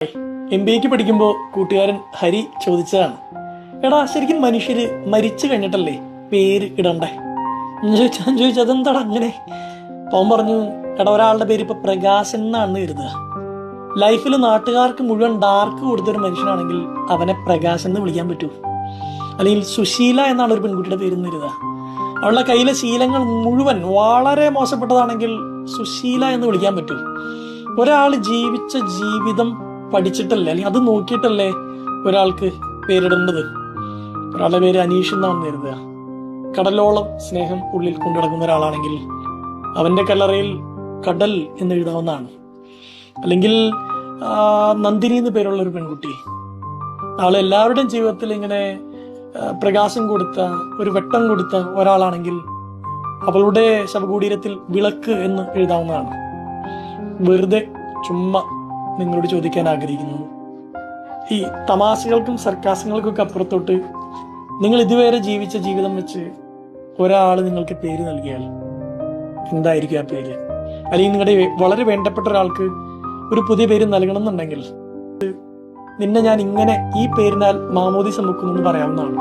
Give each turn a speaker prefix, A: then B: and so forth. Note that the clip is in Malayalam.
A: എം ബി എക്ക് പഠിക്കുമ്പോൾ കൂട്ടുകാരൻ ഹരി ചോദിച്ചതാണ് എടാ ശരിക്കും മനുഷ്യര് മരിച്ചു കഴിഞ്ഞിട്ടല്ലേ പേര് ഇടണ്ടേ? ഞാൻ ചോദിച്ചു അതെന്താടാ അങ്ങനെ? അവൻ പറഞ്ഞു എടാ ഒരാളുടെ പേര് ഇപ്പൊ പ്രകാശൻ എന്നാണ് കരുതുക ലൈഫിൽ നാട്ടുകാർക്ക് മുഴുവൻ ഡാർക്ക് കൊടുത്തൊരു മനുഷ്യനാണെങ്കിൽ അവനെ പ്രകാശൻ എന്ന് വിളിക്കാൻ പറ്റൂ. അല്ലെങ്കിൽ സുശീല എന്നാണ് ഒരു പെൺകുട്ടിയുടെ പേര് എന്ന് കരുതുക അവളുടെ കയ്യിലെ ശീലങ്ങൾ മുഴുവൻ വളരെ മോശപ്പെട്ടതാണെങ്കിൽ സുശീല എന്ന് വിളിക്കാൻ പറ്റൂ. ഒരാൾ ജീവിച്ച ജീവിതം പഠിച്ചിട്ടല്ലേ? അല്ലെങ്കിൽ അത് നോക്കിയിട്ടല്ലേ ഒരാൾക്ക് പേരിടേണ്ടത് ഒരാളുടെ പേര് അനീഷ് എന്നാണെന്ന് കരുതുക. കടലോളം സ്നേഹം ഉള്ളിൽ കൊണ്ടു നടക്കുന്ന ഒരാളാണെങ്കിൽ അവന്റെ കല്ലറയിൽ കടൽ എന്ന് എഴുതാവുന്നതാണ്. അല്ലെങ്കിൽ നന്ദിനി എന്ന് പേരുള്ള ഒരു പെൺകുട്ടി. അവൾ എല്ലാവരുടെയും ജീവിതത്തിൽ ഇങ്ങനെ പ്രകാശം കൊടുത്ത ഒരു വെട്ടം കൊടുത്ത ഒരാളാണെങ്കിൽ അവളുടെ ശവകുടീരത്തിൽ വിളക്ക് എന്ന് എഴുതാവുന്നതാണ്. വെറുതെ ചുമ്മാ നിങ്ങളോട് ചോദിക്കാൻ ആഗ്രഹിക്കുന്നത് ഈ തമാശകൾക്കും സർക്കാസങ്ങൾക്കും ഒക്കെ അപ്പുറത്തോട്ട് നിങ്ങൾ ഇതുവരെ ജീവിച്ച ജീവിതം വെച്ച് ഒരാൾ നിങ്ങൾക്ക് പേര് നൽകിയാൽ എന്തായിരിക്കും ആ പേര്? അല്ലെങ്കിൽ നിങ്ങളുടെ വളരെ വേണ്ടപ്പെട്ട ഒരാൾക്ക് ഒരു പുതിയ പേര് നൽകണം എന്നുണ്ടെങ്കിൽ നിന്നെ ഞാൻ ഇങ്ങനെ ഈ പേരിനാൽ മാമോദി സമുക്കുന്നു എന്ന് പറയാവുന്നതാണ്.